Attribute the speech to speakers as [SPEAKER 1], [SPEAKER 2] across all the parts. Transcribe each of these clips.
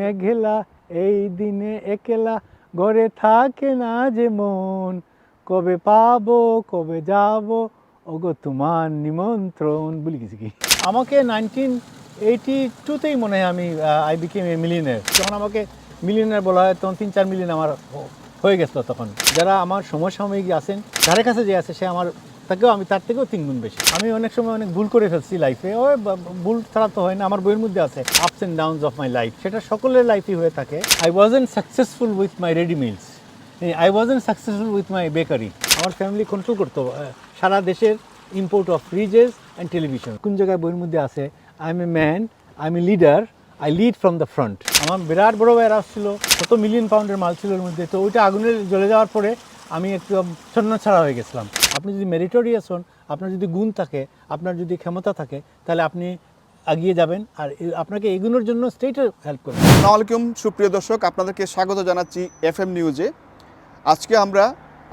[SPEAKER 1] মেঘেলা, এই দিনে একেলা। ঘরে থাকে না যে মন। কবে পাবো, কবে যাব? ওগো, তোমার নিমন্ত্রণ। বলি কিছু কি? আমাকে নাইনটিন এইটি টুতেই মনে হয় আমি আই বিকেম এ মিলিয়নের যখন আমাকে মিলিয়নের বলা হয়, তখন তিন চার মিলিয়ন আমার হয়ে গেছিল তখন। যারা আমার সমসাময়িক আছেন, যাদের কাছে যে আছে, সে আমার তাকেও আমি, তার থেকেও তিন গুণ বেশি। আমি অনেক সময় অনেক ভুল করে ফেলছি লাইফে ও ভুল ছাড়া তো হয় না, আমার বইয়ের মধ্যে আছে ups and downs of my life সেটা সকলের লাইফই হয়ে থাকে। I wasn't successful with my ready mills I wasn't successful with my bakery আমার ফ্যামিলি কন্ট্রোল করতো সারা দেশের import of fridges and television কোন জায়গায় বইয়ের মধ্যে আছে I am a man I am a leader I lead from the front আমার বিরাট বড় ভাইয়ের আসছিল কত মিলিয়ন পাউন্ডের মাল ছিল ওর মধ্যে। তো ওইটা আগুনের জ্বলে যাওয়ার পরে আমি একটু ছন্ন ছাড়া হয়ে গেছিলাম। আপনি যদি মেরিটোরিয়াস হন, আপনার যদি গুণ থাকে, আপনার যদি ক্ষমতা থাকে, তাহলে আপনি এগিয়ে যাবেন আর আপনাকে এগুলোর জন্য স্টেটে হেল্প করবে।
[SPEAKER 2] আসসালামু আলাইকুম, সুপ্রিয় দর্শক, আপনাদেরকে স্বাগত জানাচ্ছি এফ এম নিউজে আজকে আমরা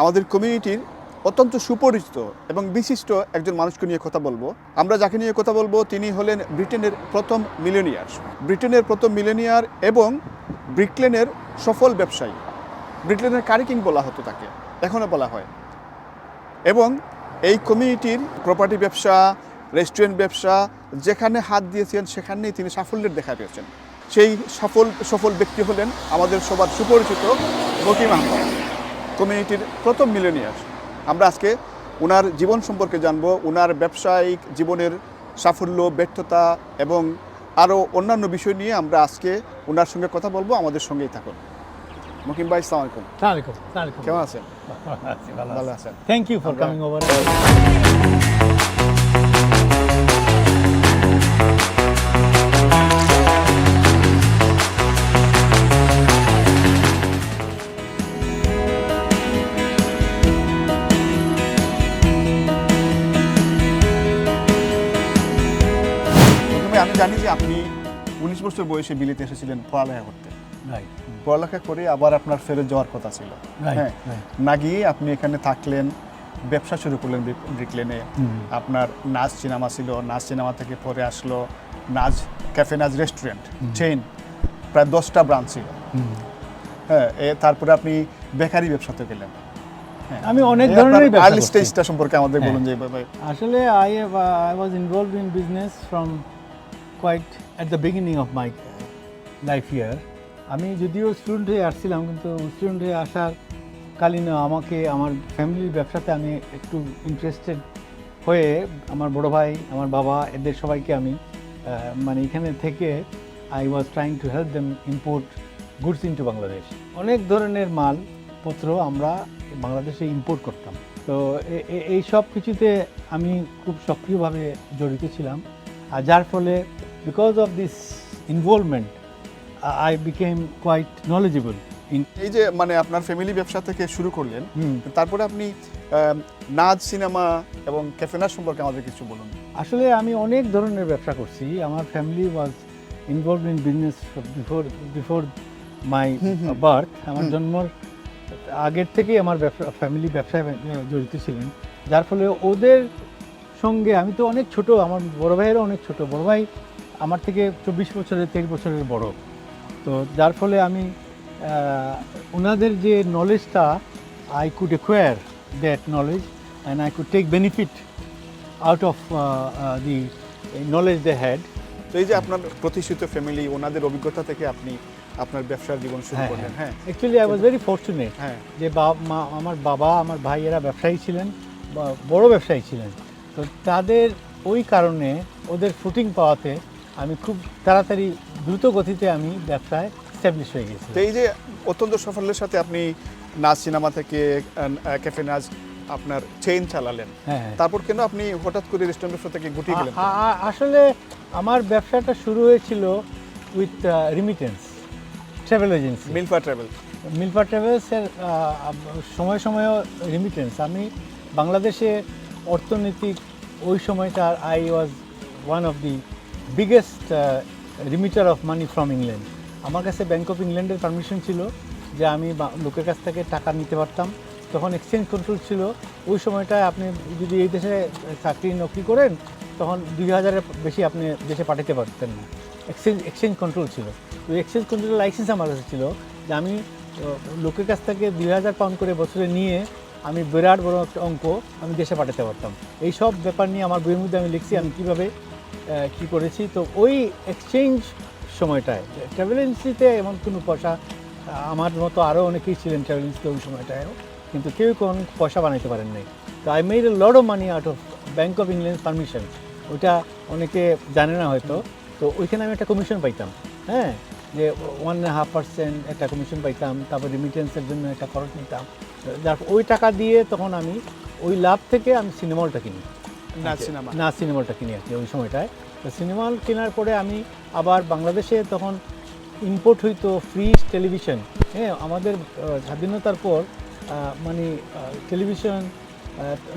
[SPEAKER 2] আমাদের কমিউনিটির অত্যন্ত সুপরিচিত এবং বিশিষ্ট একজন মানুষকে নিয়ে কথা বলব। আমরা যাকে নিয়ে কথা বলব, তিনি হলেন ব্রিটেনের প্রথম মিলেনিয়ার। ব্রিটেনের প্রথম মিলেনিয়ার এবং ব্রিকলেনের সফল ব্যবসায়ী। ব্রিকলেনের কারিকিং বলা হতো তাকে। এখনও বলা হয়। এবং এই কমিউনিটির প্রপার্টি ব্যবসা রেস্টুরেন্ট ব্যবসা, যেখানে হাত দিয়েছেন সেখানেই তিনি সাফল্যের দেখা পেয়েছেন। সেই সফল সফল ব্যক্তি হলেন আমাদের সবার সুপরিচিত রকিম আহমদ। কমিউনিটির প্রথম মিলেনিয়ার আমরা আজকে ওনার জীবন সম্পর্কে জানব ওনার ব্যবসায়িক জীবনের সাফল্য, ব্যর্থতা এবং আরও অন্যান্য বিষয় নিয়ে আমরা আজকে ওনার সঙ্গে কথা বলব। আমাদের সঙ্গেই থাকুন। মকিম ভাই সালাম আলাইকুম
[SPEAKER 1] সালামালাইকুম সালামালাইকুম
[SPEAKER 2] কেমন আছেন
[SPEAKER 1] ভালো
[SPEAKER 2] আছেন
[SPEAKER 1] thank you for coming over
[SPEAKER 2] আমি জানি যে আপনি উনিশ বছর বয়সে বিলিতে এসেছিলেন পড়ালেখা করতে
[SPEAKER 1] রাইট
[SPEAKER 2] পড়ালেখা করে আবার আপনার ফেরত যাওয়ার কথা ছিল। হ্যাঁ না গিয়ে আপনি এখানে থাকলেন ব্যবসা শুরু করলেন ব্রিক- ব্রিকলেনে আপনার নাচ সিনেমা ছিল নাচ সিনেমা থেকে পরে আসলো নাচ ক্যাফে নাচ রেস্টুরেন্ট চেইন প্রায় দশটা ব্রাঞ্চ ছিল। হ্যাঁ এ তারপরে আপনি বেকারি ব্যবসাতে গেলেন।
[SPEAKER 1] আমি অনেক ব্যবসা
[SPEAKER 2] আর্লি স্টেজটা সম্পর্কে আমাদের
[SPEAKER 1] হ্যাঁ।
[SPEAKER 2] বলুন যে
[SPEAKER 1] আসলে I I was involve in business from quite at the beginning of my life year আমি যদিও স্টুডেন্ট হয়ে আসছিলাম, কিন্তু স্টুডেন্ট হয়ে আসার কালীন আমাকে, আমার ফ্যামিলির ব্যবসাতে আমি একটু ইন্টারেস্টেড হয়ে আমার বড় ভাই, আমার বাবা, এদের সবাইকে আমি মানে এখানে থেকে I was trying to help them import goods into Bangladesh অনেক ধরনের মাল পত্র আমরা বাংলাদেশে ইম্পোর্ট করতাম। তো এই সব কিছুতে আমি খুব সক্রিয়ভাবে জড়িত ছিলাম। আর যার ফলে because of this involvement I became quite knowledgeable
[SPEAKER 2] এই যে মানে আপনার ফ্যামিলি ব্যবসা থেকে শুরু করলেন তারপরে আপনি নাচ সিনেমা এবং ক্যাফেনার সম্পর্কে আমাদের কিছু বলুন।
[SPEAKER 1] আসলে আমি অনেক ধরনের ব্যবসা করছি। আমার family was involve in business before before my birth আমার জন্মর আগের থেকেই আমার ব্যবসা ফ্যামিলি ব্যবসায় জড়িত ছিলেন। যার ফলে ওদের সঙ্গে আমি তো অনেক ছোট আমার বড় ভাইয়েরও অনেক ছোট। বড় ভাই আমার থেকে চব্বিশ বছরের তেইশ বছরের বড়। তো যার ফলে আমি ওনাদের যে নলেজটা I could acquire that knowledge and I could take benefit out of the knowledge they had.
[SPEAKER 2] তো এই যে আপনার প্রতিষ্ঠিত ফ্যামিলি ওনাদের অভিজ্ঞতা থেকে আপনি আপনার ব্যবসার জীবন শুরু করলেন হ্যাঁ।
[SPEAKER 1] Actually, I was very fortunate
[SPEAKER 2] হ্যাঁ।
[SPEAKER 1] যে বাবা মা আমার বাবা আমার ভাই এরা ব্যবসায়ী ছিলেন বা বড় ব্যবসায়ী ছিলেন। তো তাদের ওই কারণে ওদের ফুটিং পাওয়াতে আমি খুব তাড়াতাড়ি দ্রুত গতিতে আমি ব্যবসায় স্ট্যাবলিশ হয়ে গেছি।
[SPEAKER 2] তো এই যে অত্যন্ত সাফল্যের সাথে আপনি নাচ সিনেমা থেকে ক্যাফে নাচ আপনার চেইন চালালেন।
[SPEAKER 1] হ্যাঁ
[SPEAKER 2] তারপর কেন আপনি হঠাৎ করে রেস্টুরেন্ট ব্যবসা থেকে গুটিয়ে গেলেন?
[SPEAKER 1] আসলে আমার ব্যবসাটা শুরু হয়েছিল with remittance travel agency
[SPEAKER 2] Milfa travel
[SPEAKER 1] Milfa ট্রাভেলসের সময় সময়ও রিমিটেন্স আমি বাংলাদেশে অর্থনৈতিক ওই সময়টার I was one of the biggest remitter of money from England আমার কাছে ব্যাংক অফ ইংল্যান্ডের পারমিশন ছিল যে আমি লোকের কাছ থেকে টাকা নিতে পারতাম। তখন এক্সচেঞ্জ কন্ট্রোল ছিল। ওই সময়টায় আপনি যদি এই দেশে চাকরি নকরি করেন, তখন দুই হাজারের বেশি আপনি দেশে পাঠাতে পারতেন না। এক্সচেঞ্জ এক্সচেঞ্জ কন্ট্রোল ছিল। তো এক্সচেঞ্জ কন্ট্রোলের লাইসেন্স আমার কাছে ছিল যে আমি লোকের কাছ থেকে দুই হাজার পাউন্ড করে বছরে নিয়ে আমি বিরাট বড় একটা অঙ্ক আমি দেশে পাঠাতে পারতাম। এই সব ব্যাপার নিয়ে আমার বইয়ের মধ্যে আমি লিখছি। আমি কীভাবে কী করেছি? তো ওই এক্সচেঞ্জ সময়টায় ট্রাভেল এজেন্সিতে এমন কোনো পয়সা আমার মতো আরও অনেকেই ছিলেন ট্রাভেল এজেন্সিতে ওই সময়টায়ও, কিন্তু কেউ কোন পয়সা বানাইতে পারেন নাই। তো I made a lot of money out of Bank of England permission ওইটা অনেকে জানে না হয়তো। তো ওইখানে আমি একটা কমিশন পাইতাম হ্যাঁ? যে ওয়ান অ্যান্ড হাফ পার্সেন্ট একটা কমিশন পাইতাম, তারপর রিমিটেন্সের জন্য একটা খরচ নিতাম। যার ওই টাকা দিয়ে তখন আমি ওই লাভ থেকে আমি সিনেমা হলটা কিনি।
[SPEAKER 2] না সিনেমা।
[SPEAKER 1] না সিনেমা হলটা কিনি আর ওই সময়টায়। তো সিনেমা হল কেনার পরে আমি আবার বাংলাদেশে তখন ইম্পোর্ট হইতো ফ্রিজ টেলিভিশন হ্যাঁ আমাদের স্বাধীনতার পর মানে টেলিভিশন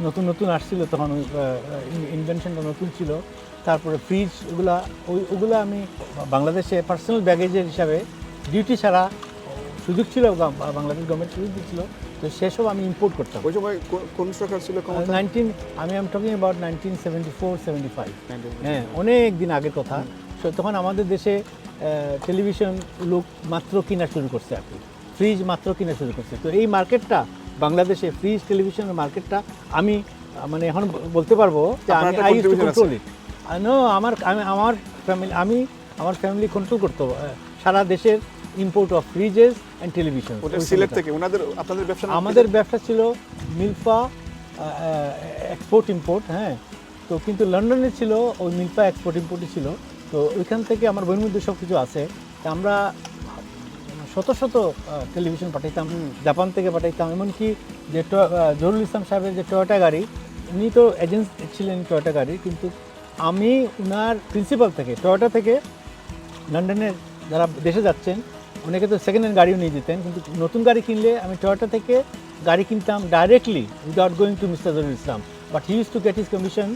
[SPEAKER 1] নতুন নতুন আসছিল তখন ওই ইনভেনশনটা নতুন ছিল। তারপরে ফ্রিজ ওগুলা ওই ওগুলো আমি বাংলাদেশে পার্সোনাল ব্যাগেজের হিসাবে ডিউটি ছাড়া সুযোগ ছিল বাংলাদেশ গভর্নমেন্ট সুযোগ দিচ্ছিল তো সেসব আমি ইম্পোর্ট করতাম।
[SPEAKER 2] ওই সময় কোন সরকার ছিল
[SPEAKER 1] নাইনটিন আমি am talking about nineteen seventy four seventy five হ্যাঁ অনেক দিন আগের কথা। তখন আমাদের দেশে টেলিভিশন লোক মাত্র কিনা শুরু করছে আর কি। ফ্রিজ মাত্র কিনা শুরু করছে। তো এই মার্কেটটা বাংলাদেশে ফ্রিজ টেলিভিশনের মার্কেটটা আমি মানে এখন বলতে পারব যে আমি I use to control it no আমার আমি আমার ফ্যামিলি আমি আমার ফ্যামিলি কন্ট্রোল করতো সারা দেশের import of fridges and television
[SPEAKER 2] ওটা সিলেট থেকে। ওনাদের আপনাদের ব্যবসা
[SPEAKER 1] আমাদের ব্যবসা ছিল মিল্পা এক্সপোর্ট ইম্পোর্ট হ্যাঁ। তো কিন্তু লন্ডনে ছিল ওই মিল্পা এক্সপোর্ট ইম্পোর্টই ছিল। তো ওইখান থেকে আমার বইয়ের মধ্যে সব কিছু আছে আমরা শত শত টেলিভিশন পাঠাইতাম জাপান থেকে পাঠাইতাম। এমনকি যে জহুরুল ইসলাম সাহেবের যে টয়োটা গাড়ি উনি তো এজেন্ট ছিলেন টয়োটা গাড়ি কিন্তু আমি উনার প্রিন্সিপাল থেকে টয়োটা থেকে লন্ডনের যারা দেশে যাচ্ছেন অনেকে তো সেকেন্ড হ্যান্ড গাড়িও নিয়ে যেতেন কিন্তু নতুন গাড়ি কিনলে আমি টয়োটা থেকে গাড়ি কিনতাম directly without going to mister Jorul Islam but he use to get his commission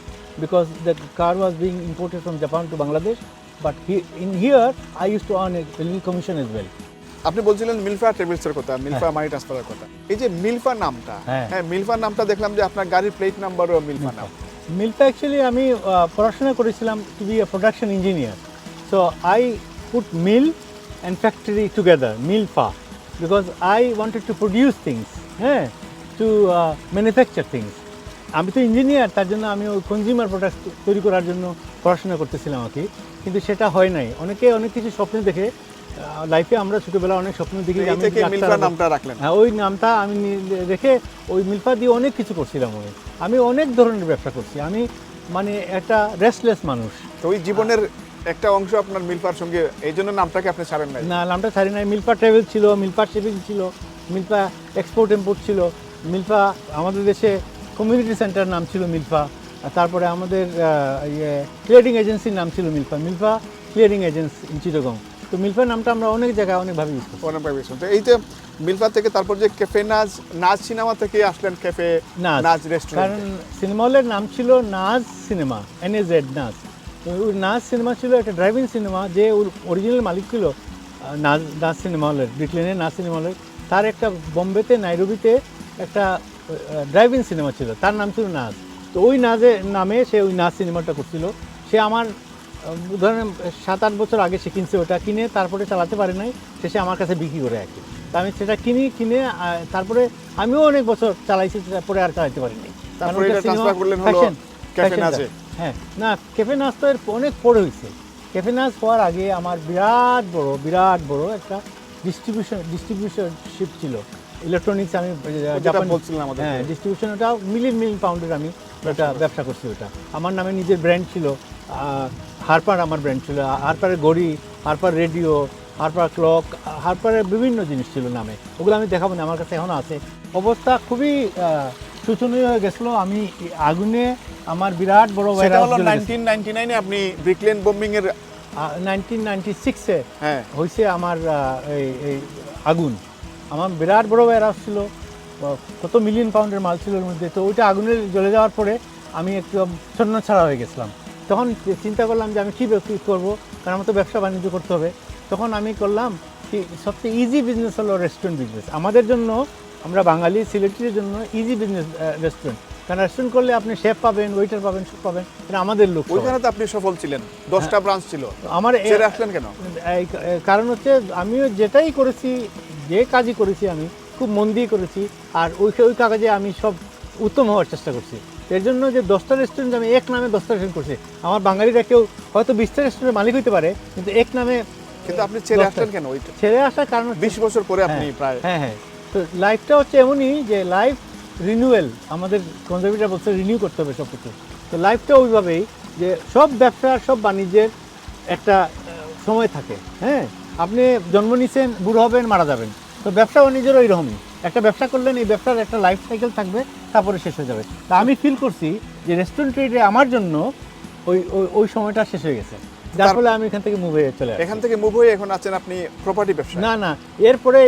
[SPEAKER 1] because the car was being imported from Japan to Bangladesh but in here I use to earn a commission as well
[SPEAKER 2] আপনি বলছিলেন মিলফা ট্রেভেলসের কথা মিলফা মানি ট্রান্সফারের কথা। এই যে মিলফা নামটা
[SPEAKER 1] হ্যাঁ।
[SPEAKER 2] হ্যাঁ মিলফা নামটা দেখলাম যে আপনার গাড়ির প্লেট নাম্বারও মিলফা নাম।
[SPEAKER 1] মিলটা অ্যাকচুয়ালি আমি পড়াশোনা করেছিলাম to be a production engineer so I put mill and factory together Milfa because I wanted to produce things হ্যাঁ টু ম্যানুফ্যাকচার থিংস আমি তো ইঞ্জিনিয়ার তার জন্য আমি ওই কনজিউমার প্রোডাক্ট তৈরি করার জন্য পড়াশোনা করতেছিলাম আর কি। কিন্তু সেটা হয় নাই। অনেকে অনেক কিছু স্বপ্ন দেখে লাইফে আমরা ছোটোবেলা অনেক স্বপ্ন দেখি।
[SPEAKER 2] নামটা রাখলেন।
[SPEAKER 1] হ্যাঁ ওই নামটা আমি রেখে ওই মিলফা দিয়ে অনেক কিছু করছিলাম আমি। আমি অনেক ধরনের ব্যবসা করছি। আমি মানে একটা রেস্টলেস মানুষ।
[SPEAKER 2] ওই জীবনের একটা অংশ আপনার মিলফার সঙ্গে এই জন্য নামটাকে আপনি ছাড়েন নাই।
[SPEAKER 1] না নামটা ছাড়ি নাই। মিলপা ট্রাভেল ছিল মিলপা শিপিং ছিল মিলপা এক্সপোর্ট ইম্পোর্ট ছিল মিলপা আমাদের দেশে কমিউনিটি সেন্টার নাম ছিল মিলপা তারপরে আমাদের ইয়ে ক্লিয়ারিং এজেন্সির নাম ছিল Milpa Milpa clearing agency in Chittagong তো মিলপা নামটা আমরা অনেক জায়গায় অনেকভাবে ইউজ করছি।
[SPEAKER 2] অনেক ভাবে শুনতে এই যে মিলফা থেকে তারপর যে ক্যাফে নাজ নাজ সিনেমা থেকে আসলেন ক্যাফে
[SPEAKER 1] নাজ।
[SPEAKER 2] রেস্টুরেন্ট
[SPEAKER 1] কারণ সিনেমা হলের নাম ছিল Naz cinema N A Z Naz. ওই নাজ সিনেমা ছিল একটা ড্রাইভিং সিনেমা যে ওর অরিজিনাল মালিক ছিল নাজ নাজ সিনেমা হলের ব্রিকলেনের নাজ সিনেমা হলের। তার একটা বোম্বেতে নাইরোবিতে একটা ড্রাইভিং সিনেমা ছিল। তার নাম ছিল নাজ তো ওই নাজের নামে সে ওই নাজ সিনেমাটা করছিল। সে আমার ধরেন সাত আট বছর আগে সে কিনছে ওটা কিনে তারপরে চালাতে পারে নাই শেষে আমার কাছে বিক্রি করে আর কি তা আমি সেটা কিনি কিনে তারপরে আমিও অনেক বছর চালাইছি তারপরে আর চালাতে পারিনি। কারণ হ্যাঁ না ক্যাফে নাচ তো এর অনেক পরে হয়েছে। ক্যাফে নাচ হওয়ার আগে আমার বিরাট বড় বিরাট বড় একটা ডিস্ট্রিবিউশন ডিস্ট্রিবিউশনশিপ ছিল। ইলেকট্রনিক্স আমি জাপান
[SPEAKER 2] বলছিলেন আমাদের
[SPEAKER 1] হ্যাঁ ডিস্ট্রিবিউশন ওটা মিলিয়ন মিলিয়ন পাউন্ডের আমি ওটা ব্যবসা করছি ওটা। আমার নামে নিজের ব্র্যান্ড ছিল। হারপার আমার ব্র্যান্ড ছিল। হারপারের ঘড়ি হারপার রেডিও হারপার ক্লক হারপারের বিভিন্ন জিনিস ছিল নামে। ওগুলো আমি দেখাবো না আমার কাছে এখনও আছে। অবস্থা খুবই শোচনীয় হয়ে গেছিল আমি আগুনে আমার বিরাট বড়
[SPEAKER 2] সেটা হলো
[SPEAKER 1] ভাইরাস
[SPEAKER 2] নাইনটিন নাইনটি নাইনে আপনি ব্রিকলেন বোম্বিং এর
[SPEAKER 1] নাইনটিন নাইনটি সিক্সে
[SPEAKER 2] হ্যাঁ।
[SPEAKER 1] হয়েছে আমার এই আগুন। আমার বিরাট বড় ভাইরাস ছিল কত মিলিয়ন পাউন্ডের মাল ছিল ওর মধ্যে। তো ওইটা আগুনে জ্বলে যাওয়ার পরে আমি একটু ছন্ন ছাড়া হয়ে গেছিলাম। তখন চিন্তা করলাম যে আমি কী কী করব কারণ আমার তো ব্যবসা বাণিজ্য করতে হবে। তখন আমি করলাম কি সবচেয়ে ইজি বিজনেস হলো রেস্টুরেন্ট বিজনেস আমাদের জন্য আমরা বাঙালি সিলেটির জন্য ইজি বিজনেস রেস্টুরেন্ট কারণ রেস্টুরেন্ট করলে আপনি শেফ পাবেন ওয়েটার পাবেন সব পাবেন এটা আমাদের লোক
[SPEAKER 2] ওইখানে তো আপনি সফল ছিলেন দশটা ব্রাঞ্চ ছিল।
[SPEAKER 1] আমার
[SPEAKER 2] আসলেন কেন?
[SPEAKER 1] কারণ হচ্ছে আমিও যেটাই করেছি যে কাজই করেছি আমি খুব মন দিয়ে করেছি আর ওই ওই কাগজে আমি সব উত্তম হওয়ার চেষ্টা করছি। এর জন্য যে দশটা রেস্টুরেন্ট আমি এক নামে দশটা রেস্টুরেন্ট করছি। আমার বাঙালিরা কেউ হয়তো বিশটা রেস্টুরেন্টের মালিক হইতে পারে কিন্তু এক নামে
[SPEAKER 2] কিন্তু আপনি ছেড়ে আসলেন কেন?
[SPEAKER 1] ছেড়ে আসার কারণ
[SPEAKER 2] বিশ বছর পরে আপনি
[SPEAKER 1] হ্যাঁ,
[SPEAKER 2] প্রায়
[SPEAKER 1] হ্যাঁ হ্যাঁ। তো লাইফটা হচ্ছে এমনই যে লাইফ রিনিউয়েল আমাদের কনজারভেটর বলছে রিনিউ করতে হবে সব কিছু তো লাইফটা ওইভাবেই যে সব ব্যবসা সব বাণিজ্যের একটা সময় থাকে হ্যাঁ? আপনি জন্ম নিছেন বুড়ো হবেন মারা যাবেন। তো ব্যবসা বাণিজ্যের ওই রকমই। একটা ব্যবসা করলেন এই ব্যবসার একটা লাইফ সাইকেল থাকবে তারপরে শেষ হয়ে যাবে। তা আমি ফিল করছি যে রেস্টুরেন্ট ট্রেডে আমার জন্য ওই ওই- সময়টা শেষ হয়ে গেছে। যার ফলে আমি এখান থেকে মুভ হয়ে চলে।
[SPEAKER 2] এখান থেকে মুভ হয়ে এখন আছেন আপনি প্রপার্টি ব্যবসা
[SPEAKER 1] না না এরপরে